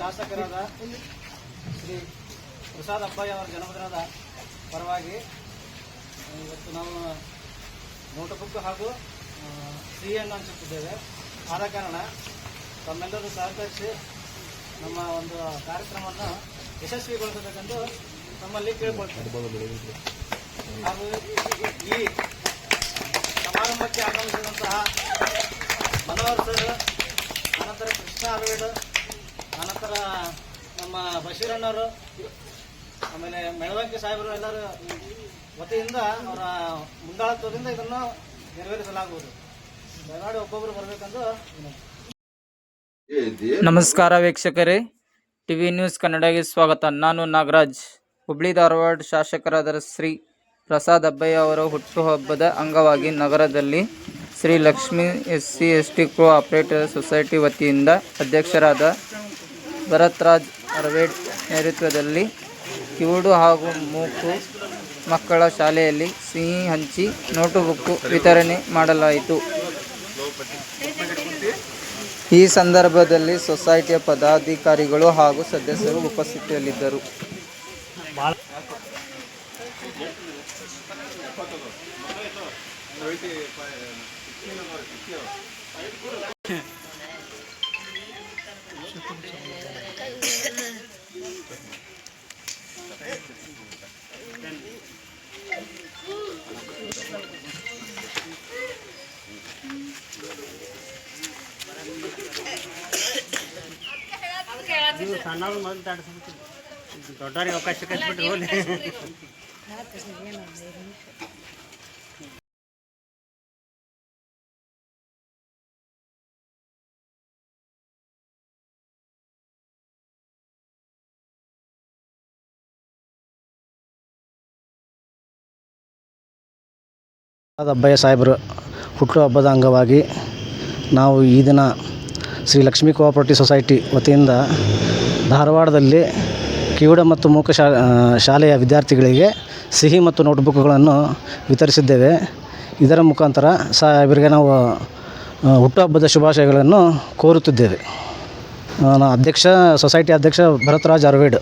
ಶಾಸಕರಾದ ಶ್ರೀ ಪ್ರಸಾದ್ ಅಪ್ಪಾಯಿ ಅವರ ಜನ್ಮದಿನದ ಪರವಾಗಿ ಇವತ್ತು ನಾವು ನೋಟ್ಬುಕ್ ಹಾಗೂ ಸಿಹಿಯನ್ನು ಹಂಚುತ್ತಿದ್ದೇವೆ. ಆದ ಕಾರಣ ತಮ್ಮೆಲ್ಲರೂ ಸಹಕರಿಸಿ ನಮ್ಮ ಒಂದು ಕಾರ್ಯಕ್ರಮವನ್ನು ಯಶಸ್ವಿಗೊಳಿಸಬೇಕೆಂದು ನಮ್ಮಲ್ಲಿ ಕೇಳಿಕೊಳ್ತೇವೆ. ಹಾಗೂ ಈ ಸಮಾರಂಭಕ್ಕೆ ಆಗಮಿಸಿದಂತಹ ಮನೋಹರ್ ಕೃಷ್ಣ ಅರವಿಡ್ ಅನಂತರ ನಮ್ಮ ಬಶೀರಣ್ಣವರು ಆಮೇಲೆ ಮೆಳವಂಕಿ ಸಾಹೇಬರು ಎಲ್ಲರೂ ವತಿಯಿಂದ ಅವರ ಮುಂದಾಳತ್ವದಿಂದ ಇದನ್ನು ನೆರವೇರಿಸಲಾಗುವುದು. ಬೆಳಗಾಡಿ ಒಬ್ಬೊಬ್ಬರು ಬರಬೇಕೆಂದು ನಮಸ್ಕಾರ ವೀಕ್ಷಕರೇ. ಟಿವಿ ನ್ಯೂಸ್ ಕನ್ನಡಗೆ ಸ್ವಾಗತ. ನಾನು ನಾಗರಾಜ್. ಹುಬ್ಳಿ ಧಾರವಾಡ ಶಾಸಕರಾದ ಶ್ರೀ ಪ್ರಸಾದ್ ಅಬ್ಬಯ್ಯ ಅವರ ಹುಟ್ಟುಹಬ್ಬದ ಅಂಗವಾಗಿ ನಗರದಲ್ಲಿ Shri Lakshmi S C S T co operator society ವತಿಯಿಂದ ಅಧ್ಯಕ್ಷರಾದ ಭರತ್ರಾಜ್ ಅರವೇಡ್ ನೇತೃತ್ವದಲ್ಲಿ ಕಿವುಡು ಹಾಗೂ ಮೂಕು ಮಕ್ಕಳ ಶಾಲೆಯಲ್ಲಿ ಸಿಹಿ ಹಂಚಿ ನೋಟು ಬುಕ್ಕು ವಿತರಣೆ ಮಾಡಲಾಯಿತು. ಈ ಸಂದರ್ಭದಲ್ಲಿ ಸೊಸೈಟಿಯ ಪದಾಧಿಕಾರಿಗಳು ಹಾಗೂ ಸದಸ್ಯರು ಉಪಸ್ಥಿತಿಯಲ್ಲಿದ್ದರು ನೀವು ಸಣ್ಣವ್ರು ಮೊದಲು ದಾಟಿಸ್ಬಿಟ್ಟು ದೊಡ್ಡವ್ರಿಗೆ ಅವಕಾಶ ಕಲ್ಸ್ಬಿಟ್ರೆ ಹೋಗ್ಲಿ ಅಬ್ಬಯ್ಯ ಸಾಹೇಬರು ಹುಟ್ಟುಹಬ್ಬದ ಅಂಗವಾಗಿ ನಾವು ಈ ದಿನ ಶ್ರೀ ಲಕ್ಷ್ಮೀ ಕೋಆಪರೇಟಿವ್ ಸೊಸೈಟಿ ವತಿಯಿಂದ ಧಾರವಾಡದಲ್ಲಿ ಕಿವುಡ ಮತ್ತು ಮೂಕ ಶಾ ಶಾಲೆಯ ವಿದ್ಯಾರ್ಥಿಗಳಿಗೆ ಸಿಹಿ ಮತ್ತು ನೋಟ್ಬುಕ್ಗಳನ್ನು ವಿತರಿಸಿದ್ದೇವೆ. ಇದರ ಮುಖಾಂತರ ಸಾಹೇಬರಿಗೆ ನಾವು ಆ, ಹುಟ್ಟುಹಬ್ಬದ ಶುಭಾಶಯಗಳನ್ನು ಕೋರುತ್ತಿದ್ದೇವೆ. ನಾನು ಅಧ್ಯಕ್ಷ ಸೊಸೈಟಿ ಅಧ್ಯಕ್ಷ ಭರತ್ರಾಜ್ ಅರವೇಡ್.